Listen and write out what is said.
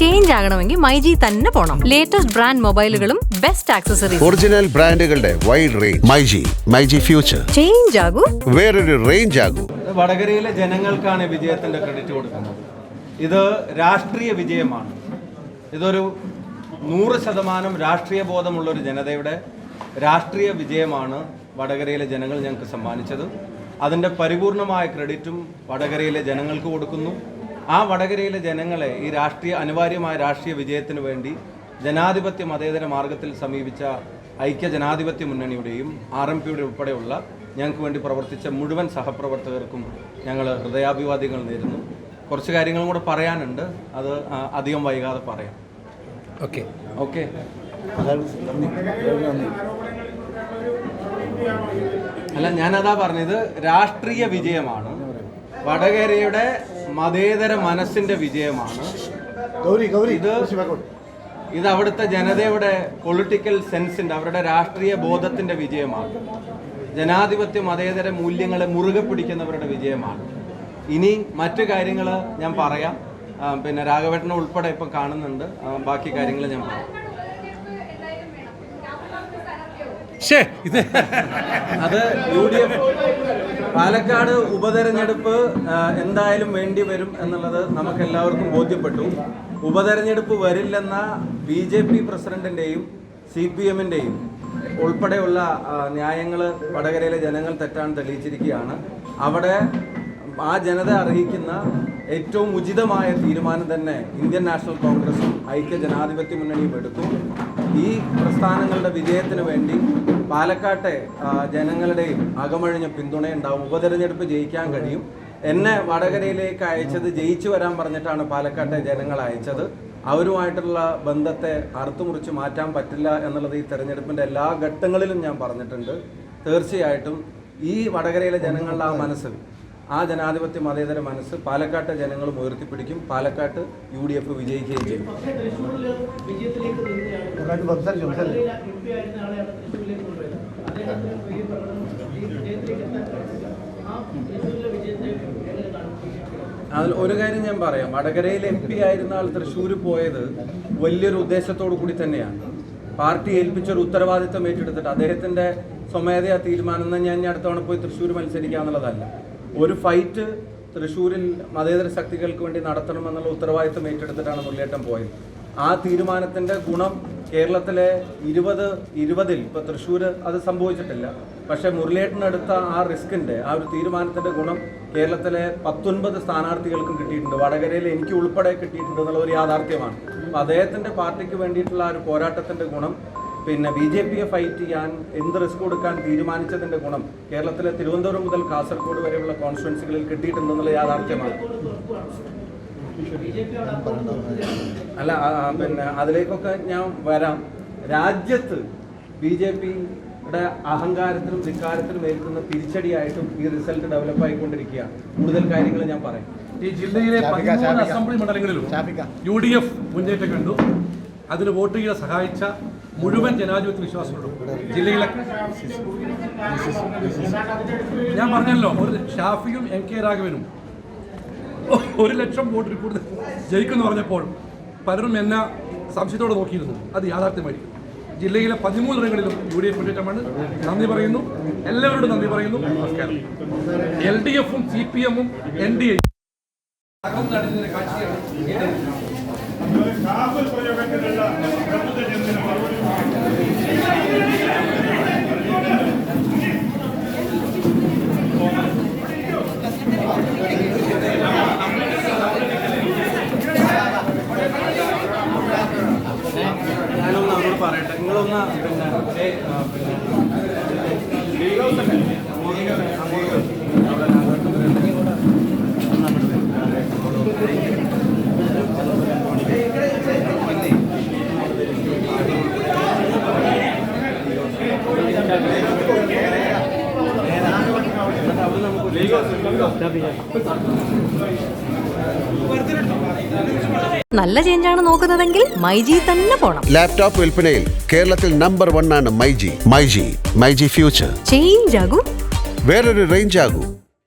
Change ആകണമെങ്കിൽ മൈജി തന്നെ പോണം. ലേറ്റസ്റ്റ് ബ്രാൻഡ് മൊബൈലുകളും ബെസ്റ്റ് ആക്സസറീസ് ഒറിജിനൽ ബ്രാൻഡുകളുടെ wide range myG myG future change ആകൂ. വേറൊരു റേഞ്ച് ആകൂ. വടകരയിലെ ജനങ്ങൾക്കാണ് വിജയത്തിന്റെ ക്രെഡിറ്റ് കൊടുക്കുന്നത്. ഇത് രാഷ്ട്രീയ വിജയമാണ്. ഇതൊരു നൂറ് ശതമാനം രാഷ്ട്രീയ ബോധമുള്ള ഒരു ജനതയുടെ രാഷ്ട്രീയ വിജയമാണ് വടകരയിലെ ജനങ്ങൾ ഞങ്ങൾക്ക് സമ്മാനിച്ചത്. അതിന്റെ പരിപൂർണമായ ക്രെഡിറ്റും വടകരയിലെ ജനങ്ങൾക്ക് കൊടുക്കുന്നു. ആ വടകരയിലെ ജനങ്ങളെ ഈ രാഷ്ട്രീയ അനിവാര്യമായ രാഷ്ട്രീയ വിജയത്തിന് വേണ്ടി ജനാധിപത്യ മതേതര മാർഗത്തിൽ സമീപിച്ച ഐക്യ ജനാധിപത്യ മുന്നണിയുടെയും ആർ എം പിയുടെ ഉൾപ്പെടെയുള്ള ഞങ്ങൾക്ക് വേണ്ടി പ്രവർത്തിച്ച മുഴുവൻ സഹപ്രവർത്തകർക്കും ഞങ്ങൾ ഹൃദയാഭിവാദ്യങ്ങൾ നേരുന്നു. കുറച്ച് കാര്യങ്ങളും കൂടെ പറയാനുണ്ട്. അത് അധികം വൈകാതെ പറയാം. ഓക്കെ. ഓക്കെ. അല്ല ഞാനതാ പറഞ്ഞത് രാഷ്ട്രീയ വിജയമാണ് വടകരയുടെ മതേതര മനസ്സിന്റെ വിജയമാണ്. ഇത് ഇത് അവിടുത്തെ ജനതയുടെ പൊളിറ്റിക്കൽ സെൻസിന്റെ അവരുടെ രാഷ്ട്രീയ ബോധത്തിന്റെ വിജയമാണ്. ജനാധിപത്യ മതേതര മൂല്യങ്ങളെ മുറുകെ പിടിക്കുന്നവരുടെ വിജയമാണ്. ഇനി മറ്റു കാര്യങ്ങൾ ഞാൻ പറയാം. പിന്നെ രാഘവേട്ടനെ ഉൾപ്പെടെ ഇപ്പം കാണുന്നുണ്ട്. ബാക്കി കാര്യങ്ങൾ ഞാൻ പറയാം. ഷേ ഇത് അത് യു ഡി എഫ് പാലക്കാട് ഉപതെരഞ്ഞെടുപ്പ് എന്തായാലും വേണ്ടി വരും എന്നുള്ളത് നമുക്ക് എല്ലാവർക്കും ബോധ്യപ്പെട്ടു. ഉപതെരഞ്ഞെടുപ്പ് വരില്ലെന്ന ബി ജെ പി പ്രസിഡന്റിന്റെയും സി പി എമ്മിന്റെയും ഉൾപ്പെടെയുള്ള ന്യായങ്ങൾ വടകരയിലെ ജനങ്ങൾ തെറ്റാണ് തെളിയിച്ചിരിക്കുകയാണ്. അവിടെ ആ ജനത അർഹിക്കുന്ന ഏറ്റവും ഉചിതമായ തീരുമാനം തന്നെ ഇന്ത്യൻ നാഷണൽ കോൺഗ്രസും ഐക്യ ജനാധിപത്യ മുന്നണിയും എടുത്തു ഈ പ്രസ്ഥാനങ്ങളുടെ വിജയത്തിന് വേണ്ടി പാലക്കാട്ടെ ജനങ്ങളുടെയും അകമഴിഞ്ഞ പിന്തുണയുണ്ടാവും. ഉപതെരഞ്ഞെടുപ്പ് ജയിക്കാൻ കഴിയും. എന്നെ വടകരയിലേക്ക് അയച്ചത് ജയിച്ചു വരാൻ പറഞ്ഞിട്ടാണ് പാലക്കാട്ടെ ജനങ്ങൾ അയച്ചത്. അവരുമായിട്ടുള്ള ബന്ധത്തെ അറുത്തുമുറിച്ച് മാറ്റാൻ പറ്റില്ല എന്നുള്ളത് ഈ തെരഞ്ഞെടുപ്പിന്റെ എല്ലാ ഘട്ടങ്ങളിലും ഞാൻ പറഞ്ഞിട്ടുണ്ട്. തീർച്ചയായിട്ടും ഈ വടകരയിലെ ജനങ്ങളുടെ ആ മനസ്സ് ആ ജനാധിപത്യ മതേതര മനസ്സ് പാലക്കാട്ടെ ജനങ്ങളും ഉയർത്തിപ്പിടിക്കും. പാലക്കാട്ട് യു ഡി എഫ് വിജയിക്കുകയും ചെയ്യും അതിൽ ഒരു കാര്യം ഞാൻ പറയാം. വടകരയിൽ എം പി ആയിരുന്ന ആൾ തൃശ്ശൂർ പോയത് വലിയൊരു ഉദ്ദേശത്തോടു കൂടി തന്നെയാണ്. പാർട്ടി ഏൽപ്പിച്ച ഒരു ഉത്തരവാദിത്തം ഏറ്റെടുത്തിട്ട് അദ്ദേഹത്തിന്റെ സ്വമേധയാ തീരുമാനം ഞാൻ അടുത്തവണ പോയി തൃശ്ശൂർ മത്സരിക്കുക എന്നുള്ളതല്ല ഒരു ഫൈറ്റ് തൃശ്ശൂരിൽ മതേതര ശക്തികൾക്ക് വേണ്ടി നടത്തണമെന്നുള്ള ഉത്തരവാദിത്തം ഏറ്റെടുത്തിട്ടാണ് മുരളിയേട്ടൻ പോയത്. ആ തീരുമാനത്തിന്റെ ഗുണം കേരളത്തിലെ ഇരുപത് ഇരുപതിൽ ഇപ്പൊ തൃശ്ശൂർ അത് സംഭവിച്ചിട്ടില്ല. പക്ഷെ മുരളിയേട്ടനെടുത്ത ആ റിസ്കിന്റെ ആ ഒരു തീരുമാനത്തിന്റെ ഗുണം കേരളത്തിലെ പത്തൊൻപത് സ്ഥാനാർത്ഥികൾക്കും കിട്ടിയിട്ടുണ്ട്. വടകരയിൽ എനിക്ക് ഉൾപ്പെടെ കിട്ടിയിട്ടുണ്ട് എന്നുള്ള ഒരു യാഥാർത്ഥ്യമാണ്. അപ്പൊ അദ്ദേഹത്തിന്റെ പാർട്ടിക്ക് വേണ്ടിയിട്ടുള്ള ആ ഒരു പോരാട്ടത്തിന്റെ ഗുണം പിന്നെ ബി ജെ പിയെ ഫൈറ്റ് ചെയ്യാൻ എന്ത് റിസ്ക് കൊടുക്കാൻ തീരുമാനിച്ചതിന്റെ ഗുണം കേരളത്തിലെ തിരുവനന്തപുരം മുതൽ കാസർഗോഡ് വരെയുള്ള കോൺസ്റ്റിറ്റ്യൻസികളിൽ കിട്ടിയിട്ടുണ്ടെന്നുള്ള യാഥാർത്ഥ്യമാണ്. അല്ല പിന്നെ അതിലേക്കൊക്കെ ഞാൻ വരാം. രാജ്യത്ത് ബി ജെ പിയുടെ അഹങ്കാരത്തിനും ധിക്കാരത്തിനും ഏൽക്കുന്ന തിരിച്ചടിയായിട്ടും ഈ റിസൾട്ട് ഡെവലപ്പ് ആയിക്കൊണ്ടിരിക്കുകയാണ് കൂടുതൽ കാര്യങ്ങൾ ഞാൻ പറയാം. ഈ ജില്ലയിലെ പതിമൂന്ന് അസംബ്ലി മണ്ഡലങ്ങളിലും യു ഡി എഫ് മുന്നേറ്റം കണ്ടു. അതിന് വോട്ട് ചെയ്യാൻ സഹായിച്ച മുഴുവൻ ജനാധിപത്യ വിശ്വാസമുണ്ട് ജില്ലയിലെ ഞാൻ പറഞ്ഞല്ലോ ഒരു ഷാഫിയും എം കെ രാഘവനും ഒരു ലക്ഷം വോട്ടിൽ കൂടുതൽ ജയിക്കുമെന്ന് പറഞ്ഞപ്പോൾ പലരും എന്നെ സംശയത്തോടെ നോക്കിയിരുന്നു. അത് യാഥാർത്ഥ്യമായിരിക്കും. ജില്ലയിലെ പതിമൂന്നിടങ്ങളിലും യു ഡി എഫ് മുന്നേറ്റമാണ്. നന്ദി പറയുന്നു. എല്ലാവരോടും നന്ദി പറയുന്നു. നമസ്കാരം. എൽ ഡി എഫും സി പി എമ്മും എൻ ഡി എ കാഴ്ചയാണ്. ഞാനൊന്ന് അവരോട് പറയട്ടെ. നിങ്ങളൊന്ന് പിന്നെ പിന്നെ നല്ല ചേഞ്ചാണ് നോക്കുന്നതെങ്കിൽ മൈജി തന്നെ പോണം. ലാപ്ടോപ്പ് വിൽപ്പനയിൽ കേരളത്തിൽ നമ്പർ വൺ ആണ് myG. MyG myG future change ആകും. വേറൊരു റേഞ്ച് ആകൂ.